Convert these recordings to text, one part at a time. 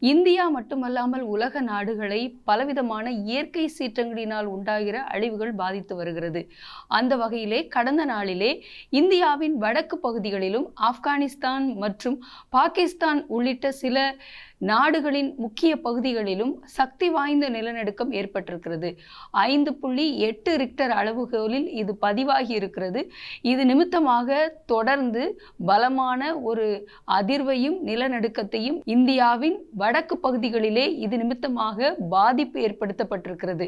India மட்டுமல்லாமல் உலக நாடுகளை பலவிதமான இயற்கை சீற்றங்களினால் உண்டாகிற அழிவுகள் பாதித்து வருகிறது. அந்த வகையிலே கடந்த நாளிலே இந்தியாவின் வடக்கு பகுதிகளிலும் ஆப்கானிஸ்தான் மற்றும் பாகிஸ்தான் உள்ளிட்ட சில நாடுகளின் முக்கிய பகுதிகளிலும் சக்தி வாய்ந்த நிலநடுக்கம் ஏற்பட்டிருக்கிறது. ஐந்து புள்ளி எட்டு ரிக்டர் அளவுகளில் இது பதிவாகி இருக்கிறது. இது நிமித்தமாக தொடர்ந்து பலமான ஒரு அதிர்வையும் நிலநடுக்கத்தையும் இந்தியாவின் வடக்கு பகுதிகளிலே இது நிமித்தமாக பாதிப்பு ஏற்படுத்தப்பட்டிருக்கிறது.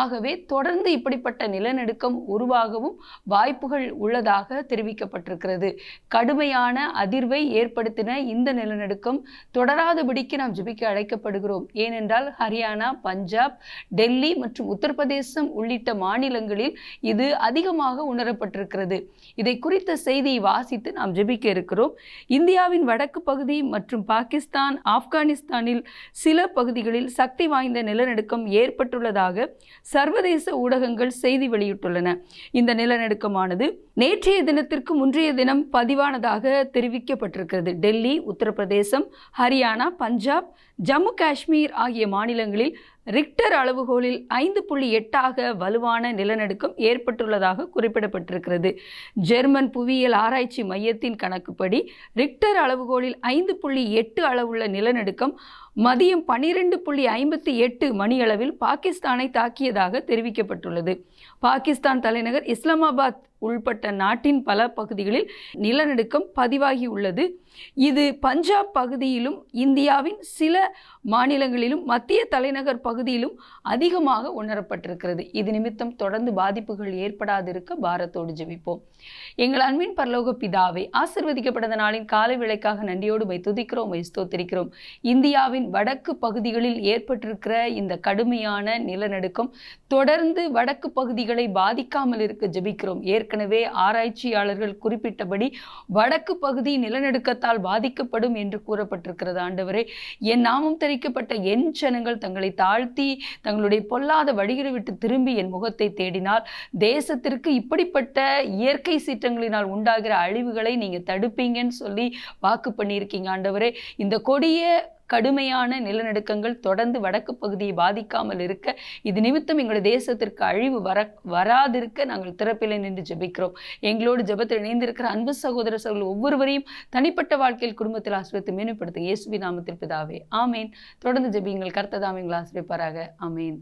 ஆகவே தொடர்ந்து இப்படிப்பட்ட நிலநடுக்கம் உருவாகவும் வாய்ப்புகள் உள்ளதாக தெரிவிக்கப்பட்டிருக்கிறது. கடுமையான அதிர்வை ஏற்படுத்தின இந்த நிலநடுக்கம் தொடராதபடிக்கு நாம் ஜெபிக்க அழைக்கப்படுகிறோம். ஏனென்றால் ஹரியானா பஞ்சாப் டெல்லி மற்றும் உத்தரப்பிரதேசம் உள்ளிட்ட மாநிலங்களில் இது அதிகமாக உணரப்பட்டிருக்கிறது. இதை குறித்த செய்தியை வாசித்து நாம் ஜெபிக்க இருக்கிறோம். இந்தியாவின் வடக்கு பகுதி மற்றும் பாகிஸ்தான் ஆப்கானிஸ்தான் பாகிஸ்தானில் சில பகுதிகளில் சக்தி வாய்ந்த நிலநடுக்கம் ஏற்பட்டுள்ளதாக சர்வதேச ஊடகங்கள் செய்தி வெளியிட்டுள்ளன. இந்த நிலநடுக்கமானது நேற்றைய தினத்திற்கு முன்றைய தினம் பதிவானதாக தெரிவிக்கப்பட்டிருக்கிறது. டெல்லி உத்தரப்பிரதேசம் ஹரியானா பஞ்சாப் ஜம்மு காஷ்மீர் ஆகிய மாநிலங்களில் ரிக்டர் அளவுகோலில் ஐந்து புள்ளி எட்டாக வலுவான நிலநடுக்கம் ஏற்பட்டுள்ளதாக குறிப்பிடப்பட்டிருக்கிறது. ஜெர்மன் புவியியல் ஆராய்ச்சி மையத்தின் கணக்குப்படி ரிக்டர் அளவுகோலில் ஐந்து புள்ளி எட்டு அளவுள்ள நிலநடுக்கம் மதியம் பனிரெண்டு புள்ளி ஐம்பத்தி எட்டு மணியளவில் பாகிஸ்தானை தாக்கியதாக தெரிவிக்கப்பட்டுள்ளது. பாகிஸ்தான் தலைநகர் இஸ்லாமாபாத் உள்பட்ட நாட்டின் பல பகுதிகளில் நிலநடுக்கம் பதிவாகியுள்ளது. இது பஞ்சாப் பகுதியிலும் இந்தியாவின் சில மாநிலங்களிலும் மத்திய தலைநகர் பகுதியிலும் அதிகமாக உணரப்பட்டிருக்கிறது. இது நிமித்தம் தொடர்ந்து பாதிப்புகள் ஏற்படாதிருக்க பாரத்தோடு ஜெபிப்போம். எங்கள் அன்பின் பரலோக பிதாவை ஆசிர்வதிக்கப்பட்ட நாளின் காலை விளைக்காக நன்றியோடு வை துதிக்கிறோம் வைஸ்தோத்திருக்கிறோம் இந்தியாவின் வடக்கு பகுதிகளில் ஏற்பட்டிருக்கிற இந்த கடுமையான நிலநடுக்கம் தொடர்ந்து வடக்கு பகுதிகளை பாதிக்காமல் இருக்க ஜெபிக்கிறோம். ஏற்கனவே ஆராய்ச்சியாளர்கள் குறிப்பிட்டபடி வடக்கு பகுதி நிலநடுக்கத்தால் பாதிக்கப்படும் என்று கூறப்பட்டிருக்கிறது. ஆண்டவரே என் நாமம் தெரிவிக்கப்பட்ட என் ஜனங்கள் தங்களை தாழ்த்தி தங்களுடைய பொல்லாத வழிகளை விட்டு திரும்பி என் முகத்தை தேடினால் தேசத்திற்கு இப்படிப்பட்ட இயற்கை சீற்றங்களினால் உண்டாகிற அழிவுகளை நீங்கள் தடுப்பீங்கன்னு சொல்லி வாக்கு பண்ணியிருக்கீங்க. ஆண்டவரே இந்த கொடிய கடுமையான நிலநடுக்கங்கள் தொடர்ந்து வடக்கு பகுதியை பாதிக்காமல் இருக்க இது நிமித்தம் எங்களுடைய தேசத்திற்கு அழிவு வர வராதிருக்க நாங்கள் திறப்பிலை நின்று ஜெபிக்கிறோம். எங்களோடு ஜெபத்தில் இணைந்திருக்கிற அன்பு சகோதர சகோதரர்கள் ஒவ்வொருவரையும் தனிப்பட்ட வாழ்க்கையில் குடும்பத்தில் ஆசிரியத்தை மேம்படுத்த இயேசுவி நாமத்தில் பிதாவே. ஆமேன். தொடர்ந்து ஜெபியுங்கள். கர்த்ததாம் எங்களை ஆசிரியப்பாராக ஆமேன்.